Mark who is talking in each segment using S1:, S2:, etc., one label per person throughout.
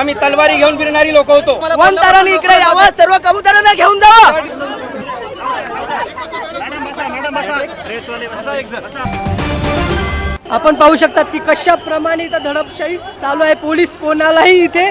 S1: आम्ही तलवारी घेऊन फिरणारी लोक होतो.
S2: इकडे यावं सर्व कबुतरांना घेऊन जावं. आपण पाहू शकतात की कशा प्रमाणे इथं धडपशाही चालू आहे. पोलीस कोणालाही इथे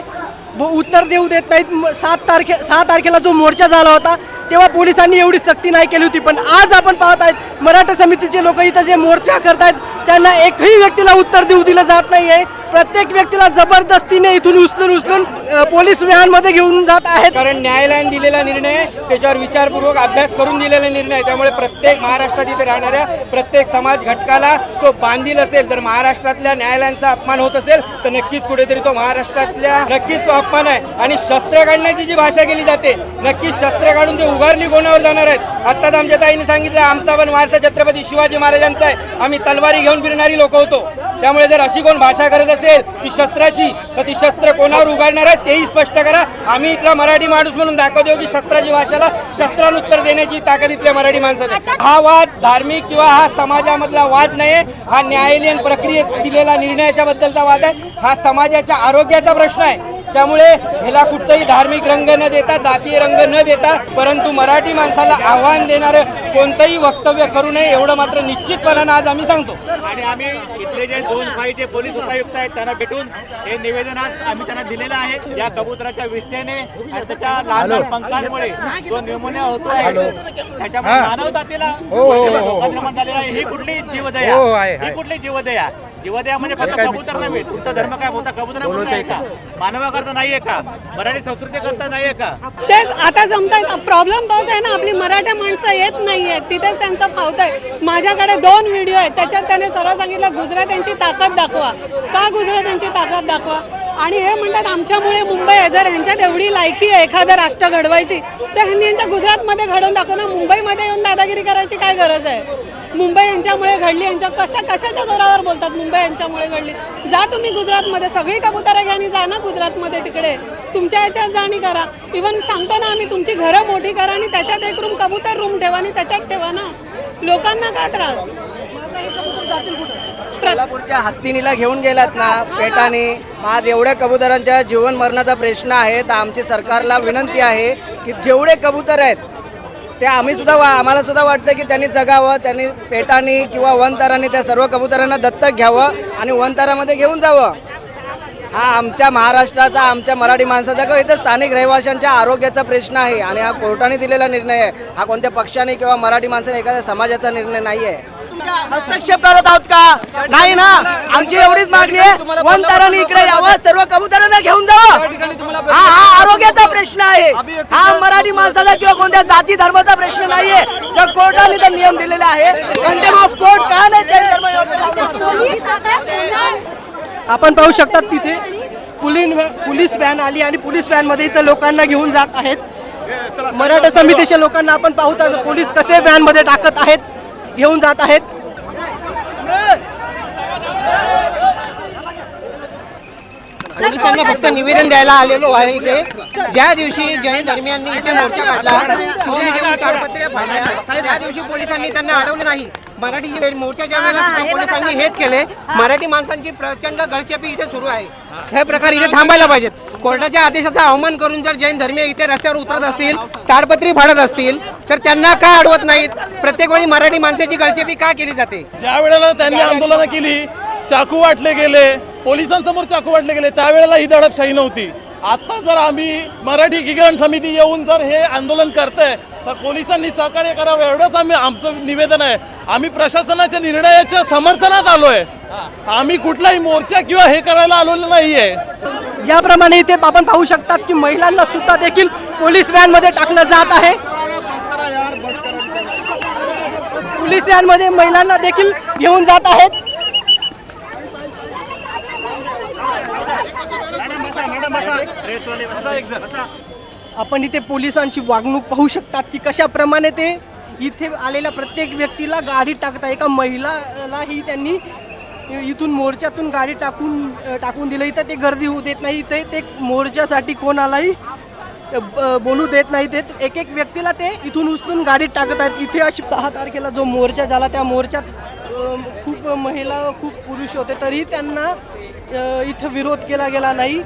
S2: उत्तर देऊ देत नाहीत. सात तारखे सहा तारखेला जो मोर्चा झाला होता तेव्हा पोलिसांनी एवढी सक्ती नाही केली होती. पण आज आपण पाहत आहेत मराठा समितीचे लोक इथं जे मोर्चा करतायत त्यांना एकही व्यक्तीला उत्तर देऊ दिलं जात नाहीये. प्रत्येक व्यक्तीला जबरदस्तीने इथून उचलून उचलून पोलीस व्हॅनमध्ये घेऊन जात आहेत?
S1: कारण न्यायालयाने दिलेला निर्णय त्याच्यावर विचारपूर्वक अभ्यास करून दिलेला निर्णय आहे. त्यामुळे प्रत्येक महाराष्ट्रात इथे राहणाऱ्या प्रत्येक समाज घटकाला तो बांधील असेल. तर महाराष्ट्रातल्या न्यायालयांचा अपमान होत असेल तर नक्कीच कुठेतरी तो महाराष्ट्रातल्या नक्कीच तो अपमान आहे. आणि शस्त्र काढण्याची जी भाषा केली जाते नक्कीच शस्त्र काढून ते उभारणी कोणावर जाणार आहेत? आत्ताच आमच्या ताईने सांगितलं आमचा पण वारसा छत्रपती शिवाजी महाराजांचा आहे. आम्ही तलवारी घेऊन फिरणारी लोक होतो. त्यामुळे जर अशी कोण भाषा करत असेल ती शस्त्राची तर ती शस्त्र कोणावर उघडणार आहे तेही स्पष्ट करा. आम्ही इथला मराठी माणूस म्हणून दाखवतो की शस्त्राची भाषेला शस्त्रान उत्तर देण्याची ताकद इथल्या मराठी माणसात हा वाद धार्मिक किंवा हा समाजामधला वाद नाही हा न्यायालयीन प्रक्रियेत दिलेला निर्णयाच्या बद्दलचा वाद आहे. हा समाजाच्या आरोग्याचा प्रश्न आहे. त्यामुळे ह्याला कुठचाही धार्मिक रंग न देता जातीय रंग न देता परंतु मराठी माणसाला आव्हान देणारं कोणतंही वक्तव्य करू नये एवढं मात्र निश्चितपणानं आज आम्ही सांगतो.
S3: आणि आम्ही इथले जे दोन फाईचे पोलीस उपायुक्त आहेत त्यांना भेटून हे निवेदन आज आम्ही त्यांना दिलेलं आहे. या कबुतराच्या विष्ठेने आणि त्याच्या लहान लहान पंखांमुळे जो न्यूमोनिया होतो आहे त्याच्यामुळे मानव जातीला धोका निर्माण झालेला आहे. ही कुठली जीवदया? ही कुठली जीवदया? जीवदया म्हणजे फक्त कबूतर नव्हे तुमचा धर्म काय होता कबुतर आहे का? मानवाकरता नाहीये का? मराठी संस्कृती करता नाहीये का?
S4: तेच आता जमताय प्रॉब्लेम तोच आहे ना आपली मराठा माणसं येत नाहीये तिथेच त्यांचा फावत आहे. माझ्याकडे दोन व्हिडिओ आहेत. त्याच्यात त्याने सरळ सांगितलं गुजरात्यांची ताकद दाखवा. का गुजरात्यांची ताकद दाखवा? आणि हे म्हणतात आमच्यामुळे मुंबई आहे. जर ह्यांच्यात एवढी लायकी आहे एखादं राष्ट्र घडवायची तर ह्यांनी यांच्या गुजरातमध्ये घडवून दाखवणं मुंबईमध्ये येऊन दादागिरी करायची काय गरज आहे? मुंबई यांच्यामुळे घडली यांच्या कशा कशाच्या जोरावर बोलतात मुंबई यांच्यामुळे घडली. जा तुम्ही गुजरातमध्ये सगळी कबुतरं घ्या आणि जा ना गुजरातमध्ये तिकडे. तुमच्या ह्याच्यात जा आणि करा. इवन सांगतो ना आम्ही तुमची घरं मोठी करा आणि त्याच्यात एक रूम कबूतर रूम ठेवा आणि त्याच्यात ठेवा ना. लोकांना का त्रास?
S2: कोल्हापूरच्या हत्तीनीला घेऊन गेलात ना पेटाने. आज एवढ्या कबुतरांच्या जीवन मरणाचा प्रश्न आहे. तर आमची सरकारला विनंती आहे की जेवढे कबूतर आहेत ते आम्ही सुद्धा वा आम्हाला सुद्धा वाटतं की त्यांनी जगावं त्यांनी पेटानी किंवा वनतारांनी त्या सर्व कबुतरांना दत्तक घ्यावं आणि वनतारामध्ये घेऊन जावं. हा आमच्या महाराष्ट्राचा आमच्या मराठी माणसाचा किंवा इथं स्थानिक रहिवाशांच्या आरोग्याचा प्रश्न आहे आणि हा कोर्टाने दिलेला निर्णय आहे. हा कोणत्या पक्षाने किंवा मराठी माणसाने एखाद्या समाजाचा निर्णय नाही आहे हस्तक्षेप करत आहोत का? नाही ना? आमची एवढीच मागणी आहे. वनतारांनी इकडे यावं सर्व कबुतरांना घेऊन जावं. हा हा आरोग्याचा प्रश्न आहे. हा मराठी माणसाचा किंवा कोणत्या जाती धर्माचा प्रश्न नाहीये. तर कोर्टाने तर नियम दिलेला आहे. कंटेम ऑफ कोर्ट का नाही? आपण पाहू शकतात तिथे पुलिन पोलीस व्हॅन आली आणि पोलीस व्हॅनमध्ये इथं लोकांना घेऊन जात आहेत. मराठा समितीच्या लोकांना आपण पाहू पोलीस कसे व्हॅनमध्ये टाकत आहेत. घेऊन जात आहेत. पोलिसांना फक्त निवेदन द्यायला आलेलो आहे इथे. ज्या दिवशी जैन धर्मियांनी इथे मोर्चा काढला सूर्य घेऊन ताडपत्र्या फाडल्या त्या दिवशी पोलिसांनी त्यांना अडवलं नाही. मराठी मोर्चा मोर्चाच्या वेळेला सुद्धा पोलिसांनी हेच केले मराठी माणसांची प्रचंड गळचेपी इथे सुरू आहे. हे प्रकार इथे थांबायला पाहिजेत. कोर्टाच्या आदेशाचा अवमान करून जर जैन धर्मीय इथे रस्त्यावर उतरत असतील ताडपत्री फाडत असतील तर त्यांना का अडवत नाहीत? प्रत्येक वेळी मराठी माणसाची गळचेपी का केली जाते?
S5: ज्या वेळेला त्यांनी आंदोलनं केली चाकू वाटले गेले पोलिसांसमोर चाकू वाटले गेले त्यावेळेला ही दडपशाही नव्हती. आता जर आम्ही मराठी किसान समिती येऊन जर हे आंदोलन करतंय तर पोलिसांनी सहकार्य करावं एवढंच आम्ही आमचं निवेदन आहे. आम्ही प्रशासनाच्या निर्णयाच्या समर्थनात आलो आहे आम्ही कुठलाही मोर्चा किंवा हे करायला आलेलो नाहीये.
S2: ज्याप्रमाणे इथे आपण पाहू शकतात की महिलांना सुद्धा देखील पोलीस व्हॅनमध्ये टाकलं जात आहे. पोलीस व्हॅनमध्ये महिलांना देखील घेऊन जात आहेत. आपण इथे पोलिसांची वागणूक पाहू शकतात की कशाप्रमाणे ते इथे आलेल्या प्रत्येक व्यक्तीला गाडी टाकता एका महिलालाही त्यांनी इथून मोर्चातून गाडी टाकून टाकून दिलं. इथं ते गर्दी होऊ देत नाही. इथे ते मोर्चासाठी कोणालाही ब- बोलू देत नाही. ते एक एक व्यक्तीला ते इथून उचलून गाडीत टाकत आहेत इथे अशी सहा तारखेला जो मोर्चा झाला त्या मोर्चात खूप महिला खूप पुरुष होते. तरीही त्यांना इथं विरोध केला गेला नाही.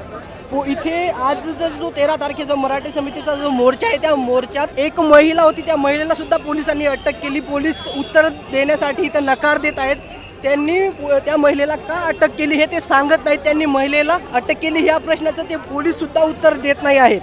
S2: इथे आजचा जो जो तेरा तारखेचा मराठी समितीचा जो मोर्चा आहे त्या मोर्चात एक महिला होती. त्या महिलेला सुद्धा पोलिसांनी अटक केली. पोलीस उत्तर देण्यासाठी इथं नकार देत आहेत. त्यांनी त्या महिलेला का अटक केली हे ते सांगत नाहीत. त्यांनी महिलेला अटक केली ह्या प्रश्नाचं ते पोलीस सुद्धा उत्तर देत नाही आहेत.